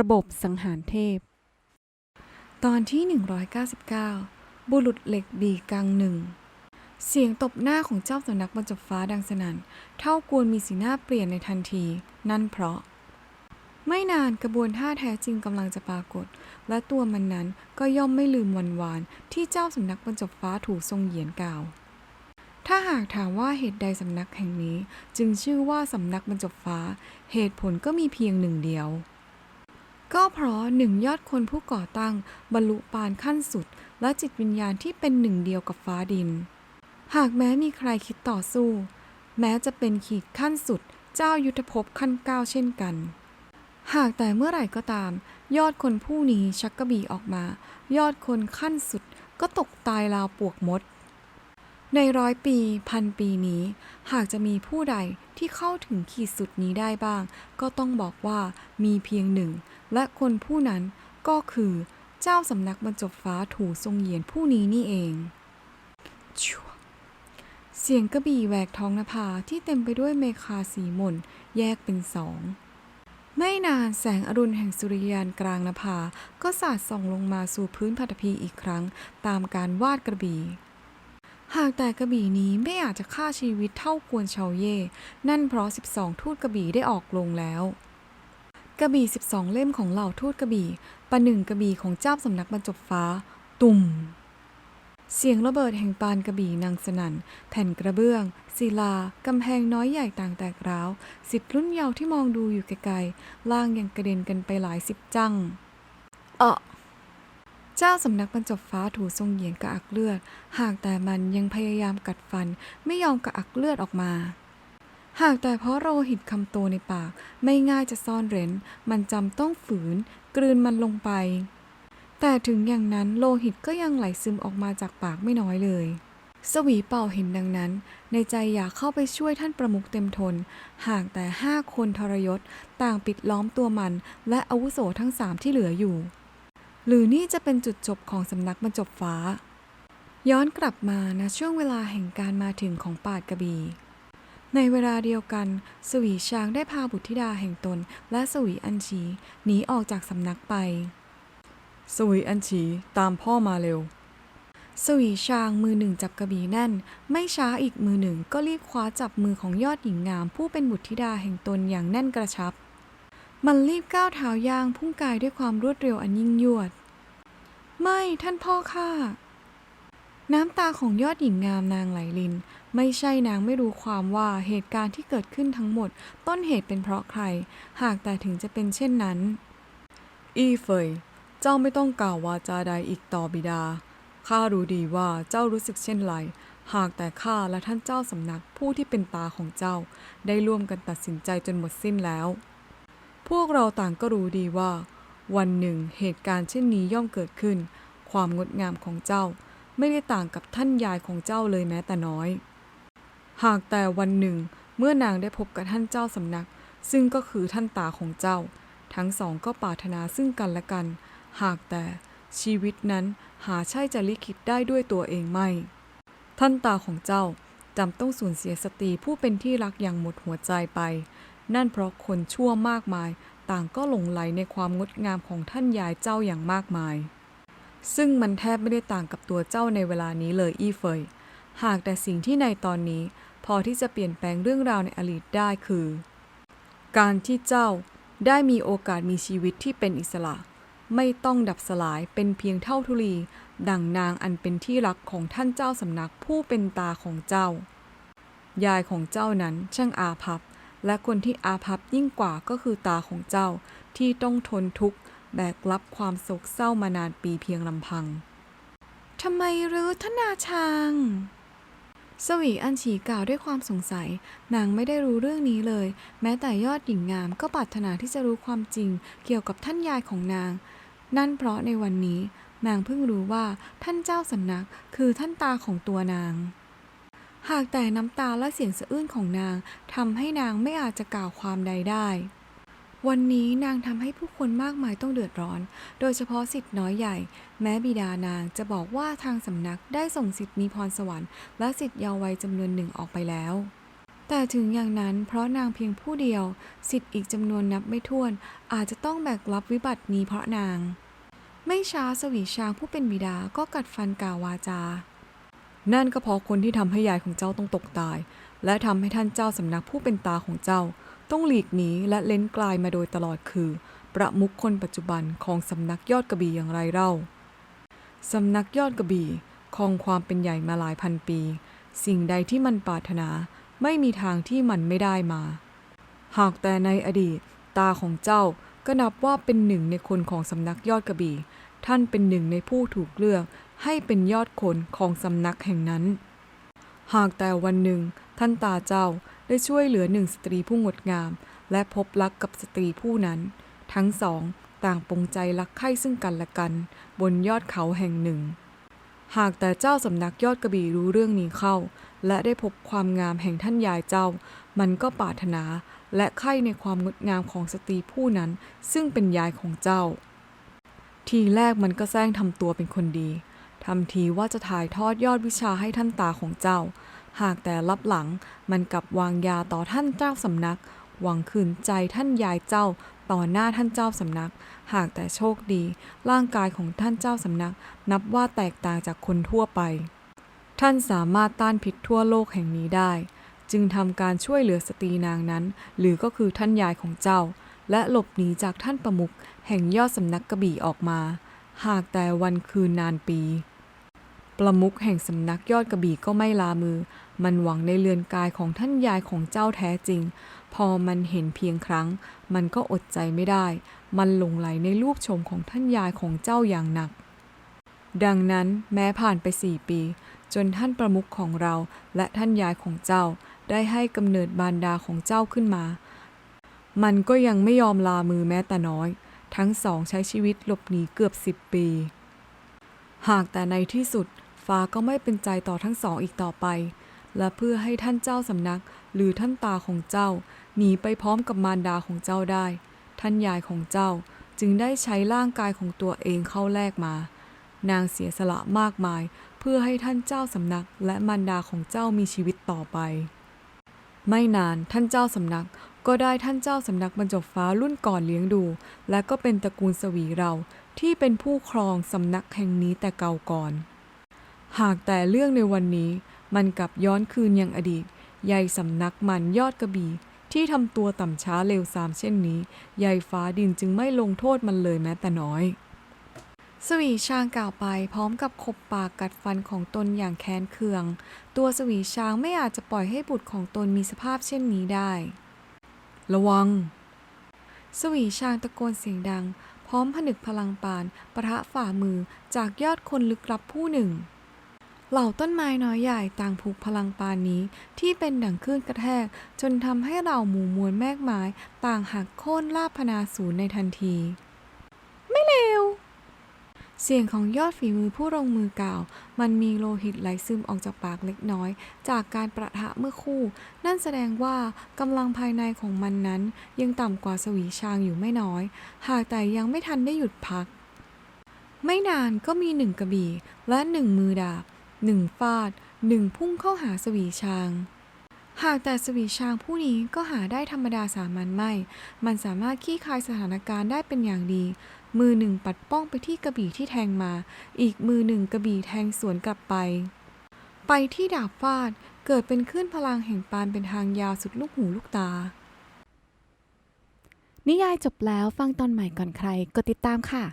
ระบบสังหารเทพ ตอนที่ 199 บุรุษเหล็กดีกังหนึ่ง เสียงตบหน้าของเจ้าสำนักบรรจบฟ้าดังสนั่น เท่ากวนมีสีหน้าเปลี่ยนในทันที นั่นเพราะ ไม่นานกระบวนท่าแท้จริงกำลังจะปรากฏ และตัวมันนั้นก็ย่อมไม่ลืมวันวานที่เจ้าสำนักบรรจบฟ้าถูกทรงเหยียนกล่าวถ้าหากถามว่าเหตุใดสำนักแห่งนี้ จึงชื่อว่าสำนักบรรจบฟ้า เหตุผลก็มีเพียงหนึ่งเดียว ก็เพราะหนึ่งยอดคนผู้ก่อตั้ง บรรลุปานขั้นสุด และจิตวิญญาณที่เป็นหนึ่งเดียวกับฟ้าดิน หากแม้มีใครคิดต่อสู้ แม้จะเป็นขีดขั้นสุด เจ้ายุทธภพขั้นเก้าเช่นกัน หากแต่เมื่อไหร่ก็ตาม ยอดคนผู้นี้ชักกระบี่ออกมา ยอดคนขั้นสุดก็ตกตายราวปวกมด ในร้อยปีพันปีนี้ หากจะมีผู้ใดที่เข้าถึงขีดสุดนี้ได้บ้าง ก็ต้องบอกว่ามีเพียงหนึ่ง และคนผู้นั้นก็คือเจ้าสำนักบรรจบฟ้าถูทรงเหยียนผู้นี้นี่เอง เสียงกระบี่แหวกท้องนภาที่เต็มไปด้วยเมฆาสีหม่นแยกเป็นสองไม่นานแสงอรุณแห่งสุริยานกลางนภาก็สาดส่องลงมาสู่พื้นพัตภีอีกครั้ง ตามการวาดกระบี่ หากแต่กระบี่นี้ไม่อาจจะฆ่าชีวิตเท่ากวนเชาเย่ นั่นเพราะ 12 ทูตกระบี่ได้ออกลงแล้ว กระบี่ 12 เล่มของเหล่าทูตกระบี่ประหนึ่งกระบี่ของเจ้าสำนักบรรจบฟ้า ตุ่ม เสียงระเบิดแห่งปานกระบี่นางสนั่น แผ่นกระเบื้อง ศิลากำแพงน้อยใหญ่ต่างแตกร้าว สิทธิ์รุ่นเยาว์ที่มองดูอยู่ไกลๆล่างยังกระเด็นกันไปหลายสิบจังเออ เจ้าสำนักบรรจบฟ้าถูทรงเหยียนกระอักเลือด หากแต่มันยังพยายามกัดฟัน ไม่ยอมกระอักเลือดออกมา หากแต่เพราะโรหิตคำโตในปาก ไม่ง่ายจะซ่อนเร้น มันจำต้องฝืน กลืนมันลงไป แต่ถึงอย่างนั้นโลหิตก็ยังไหลซึมออกมาจากปากไม่น้อยเลยสวีเป่าเห็นดังนั้น ในใจอยากเข้าไปช่วยท่านประมุขเต็มทน หากแต่ห้าคนทรยศ ต่างปิดล้อมตัวมัน และอาวุโสทั้งสามที่เหลืออยู่ หรือนี่จะเป็นจุดจบของสำนักบรรจบฟ้า ย้อนกลับมาณช่วงเวลาแห่งการมาถึงของปาดกระบีในเวลาเดียวกัน สวีช้างได้พาบุตรธิดาแห่งตน และสวีอัญชีหนีออกจากสำนักไป สวีอัญชีตามพ่อมาเร็ว สวีชางมือหนึ่งจับกระบี่แน่น ไม่ช้าอีกมือหนึ่งก็รีบคว้าจับมือของยอดหญิงงามผู้เป็นบุตรธิดาแห่งตนอย่างแน่นกระชับ มันรีบก้าวเท้าย่างพุ่งกายด้วยความรวดเร็วอันยิ่งยวด ไม่ท่านพ่อข้าน้ำตาของยอดหญิงงามนางไหลลิน ไม่ใช่นางไม่รู้ความว่าเหตุการณ์ที่เกิดขึ้นทั้งหมด ต้นเหตุเป็นเพราะใคร หากแต่ถึงจะเป็นเช่นนั้น อี้เฟย เจ้าไม่ต้องกล่าววาจาใดอีกต่อบิดาข้ารู้ดีว่าเจ้ารู้สึกเช่นไร หากแต่ข้าและท่านเจ้าสำนักผู้ที่เป็นตาของเจ้า ได้ร่วมกันตัดสินใจจนหมดสิ้นแล้ว พวกเราต่างก็รู้ดีว่า วันหนึ่งเหตุการณ์เช่นนี้ย่อมเกิดขึ้น ความงดงามของเจ้า ไม่ได้ต่างกับท่านยายของเจ้าเลยแม้แต่น้อย หากแต่วันหนึ่งเมื่อนางได้พบกับท่านเจ้าสำนัก ซึ่งก็คือท่านตาของเจ้า ทั้งสองก็ปรารถนาซึ่งกันและกัน หากแต่ชีวิตนั้นหาใช่จะลิขิตได้ด้วยตัวเองไม่ ท่านตาของเจ้าจำต้องสูญเสียสตรีผู้เป็นที่รักอย่างหมดหัวใจไป นั่นเพราะคนชั่วมากมาย ต่างก็หลงไหลในความงดงามของท่านยายเจ้าอย่างมากมาย ซึ่งมันแทบไม่ได้ต่างกับตัวเจ้าในเวลานี้เลยอี้เฟย หากแต่สิ่งที่ในตอนนี้พอที่จะเปลี่ยนแปลงเรื่องราวในอดีตได้คือ การที่เจ้าได้มีโอกาสมีชีวิตที่เป็นอิสระ ไม่ต้องดับสลายเป็นเพียงเท่าทุลี ดังนางอันเป็นที่รักของท่านเจ้าสำนักผู้เป็นตาของเจ้า ยายของเจ้านั้นช่างอาภัพ และคนที่อาภัพยิ่งกว่าก็คือตาของเจ้าที่ต้องทนทุกข์แบกรับความโศกเศร้ามานานปีเพียงลำพัง ทำไมหรือทนาชางสวีอันฉีกล่าวด้วยความสงสัย นางไม่ได้รู้เรื่องนี้เลย แม้แต่ยอดหญิงงามก็ปรารถนาที่จะรู้ความจริง เกี่ยวกับท่านยายของนาง นั่นเพราะในวันนี้ นางเพิ่งรู้ว่าท่านเจ้าสำนักคือท่านตาของตัวนาง หากแต่น้ำตาและเสียงสะอื้นของนางทำให้นางไม่อาจจะกล่าวความใดได้ วันนี้นางทำให้ผู้คนมากมายต้องเดือดร้อน โดยเฉพาะสิทธิ์น้อยใหญ่ แม้บิดานางจะบอกว่าทางสำนักได้ส่งสิทธิ์มีพรสวรรค์และสิทธิ์เยาว์วัยจำนวนหนึ่งออกไปแล้ว แต่ถึงอย่างนั้นเพราะนางเพียงผู้เดียว สิทธิ์อีกจำนวนนับไม่ถ้วน อาจจะต้องแบกรับวิบัตินี้เพราะนาง ไม่ช้าสวีชางผู้เป็นบิดาก็กัดฟันกล่าววาจา นั่นก็เพราะคนที่ทำให้ยายของเจ้าต้องตกตาย และทำให้ท่านเจ้าสำนักผู้เป็นตาของเจ้า ต้องหลีกหนีและเล้นกลายมาโดยตลอดคือ ประมุขคนปัจจุบันของสำนักยอดกระบี่อย่างไรเล่าสำนักยอดกระบี่ครองความเป็นใหญ่มาหลายพันปี สิ่งใดที่มันปรารถนาไม่มีทางที่มันไม่ได้มา หากแต่ในอดีต ตาของเจ้าก็นับว่าเป็นหนึ่งในคนของสำนักยอดกระบี่ ท่านเป็นหนึ่งในผู้ถูกเลือก ให้เป็นยอดคนของสำนักแห่งนั้น หากแต่วันหนึ่งท่านตาเจ้าได้ช่วยเหลือหนึ่งสตรีผู้งดงาม และพบรักกับสตรีผู้นั้น ทั้งสองต่างปงใจรักใคร่ซึ่งกันและกัน บนยอดเขาแห่งหนึ่ง หากแต่เจ้าสำนักยอดกระบี่รู้เรื่องนี้เข้า และได้พบความงามแห่งท่านยายเจ้า มันก็ปรารถนาและใคร่ในความงดงามของสตรีผู้นั้น ซึ่งเป็นยายของเจ้า ทีแรกมันก็แซงทำตัวเป็นคนดี ทำทีว่าจะถ่ายทอดยอดวิชาให้ท่านตาของเจ้า หากแต่รับหลังมันกลับวางยาต่อท่านเจ้าสำนัก หวังขืนใจท่านยายเจ้าต่อหน้าท่านเจ้าสำนัก หากแต่โชคดี ร่างกายของท่านเจ้าสำนัก นับว่าแตกต่างจากคนทั่วไป ท่านสามารถต้านพิษทั่วโลกแห่งนี้ได้ จึงทำการช่วยเหลือสตรีนางนั้น หรือก็คือท่านยายของเจ้า และหลบหนีจากท่านประมุขแห่งยอดสำนักกระบี่ออกมา หากแต่วันคืนนานปี ประมุขแห่งสำนักยอดกระบี่ก็ไม่ลามือ มันหวังในเรือนกายของท่านยายของเจ้าแท้จริง พอมันเห็นเพียงครั้ง มันก็อดใจไม่ได้ มันหลงไหลในรูปชมของท่านยายของเจ้าอย่างหนัก ดังนั้นแม้ผ่านไปสี่ปี จนท่านประมุขของเราและท่านยายของเจ้า ได้ให้กำเนิดบารดาของเจ้าขึ้นมา มันก็ยังไม่ยอมลามือแม้แต่น้อย ทั้งสองใช้ชีวิตหลบหนีเกือบสิบปี หากแต่ในที่สุด ฟ้าก็ไม่เป็นใจต่อทั้งสองอีกต่อไป และเพื่อให้ท่านเจ้าสำนัก หรือท่านตาของเจ้า หนีไปพร้อมกับมารดาของเจ้าได้ ท่านยายของเจ้าจึงได้ใช้ร่างกายของตัวเองเข้าแลกมา นางเสียสละมากมาย เพื่อให้ท่านเจ้าสำนัก และมารดาของเจ้ามีชีวิตต่อไป ไม่นานท่านเจ้าสำนักก็ได้ท่านเจ้าสำนักบรรจบฟ้ารุ่นก่อนเลี้ยงดู และก็เป็นตระกูลสวีเราที่เป็นผู้ครองสำนักแห่งนี้แต่เก่าก่อน หากแต่เรื่องในวันนี้มันกลับย้อนคืนยังอดีตยายสำนักมันยอดกระบี่ที่ทำตัวต่ำช้าเร็วซามเช่นนี้ยายฟ้าดินจึงไม่ลงโทษมันเลยแม้แต่น้อย สวีชางกล่าวไปพร้อมกับขบปากกัดฟันของตนอย่างแค้นเคือง ตัวสวีชางไม่อาจจะปล่อยให้บุตรของตนมีสภาพเช่นนี้ได้ ระวัง สวีชางตะโกนเสียงดัง พร้อมผนึกพลังปานประทะฝ่ามือจากยอดคนลึกลับผู้หนึ่ง เหล่าต้นไม้น้อยใหญ่ต่างผูกพลังปานนี้ ที่เป็นดั่งคลื่นกระแทก จนทำให้เหล่าหมู่มวลแมกไม้ต่างหักโค่นลาบพนาศูนย์ในทันที ไม่เลวเสียงของยอดฝีมือผู้ลงมือกล่าว มันมีโลหิตไหลซึมออกจากปากเล็กน้อย จากการประทะเมื่อคู่ นั่นแสดงว่ากำลังภายในของมันนั้น ยังต่ำกว่าสวีชางอยู่ไม่น้อย หากแต่ยังไม่ทันได้หยุดพัก ไม่นานก็มีหนึ่งกระบี่และหนึ่งมือดาบ หนึ่งฟาดหนึ่งพุ่งเข้าหาสวีชาง หากแต่สวีชางผู้นี้ก็หาได้ธรรมดาสามัญไม่ มันสามารถขี้คายสถานการณ์ได้เป็นอย่างดี มือหนึ่งปัดป้องไปที่กระบี่ที่แทงมา อีกมือหนึ่งกระบี่แทงสวนกลับไป ไปที่ดาบฟาดเกิดเป็นคลื่นพลังแห่งปานเป็นทางยาวสุดลูกหูลูกตา นิยายจบแล้วฟังตอนใหม่ก่อนใครกดติดตามค่ะ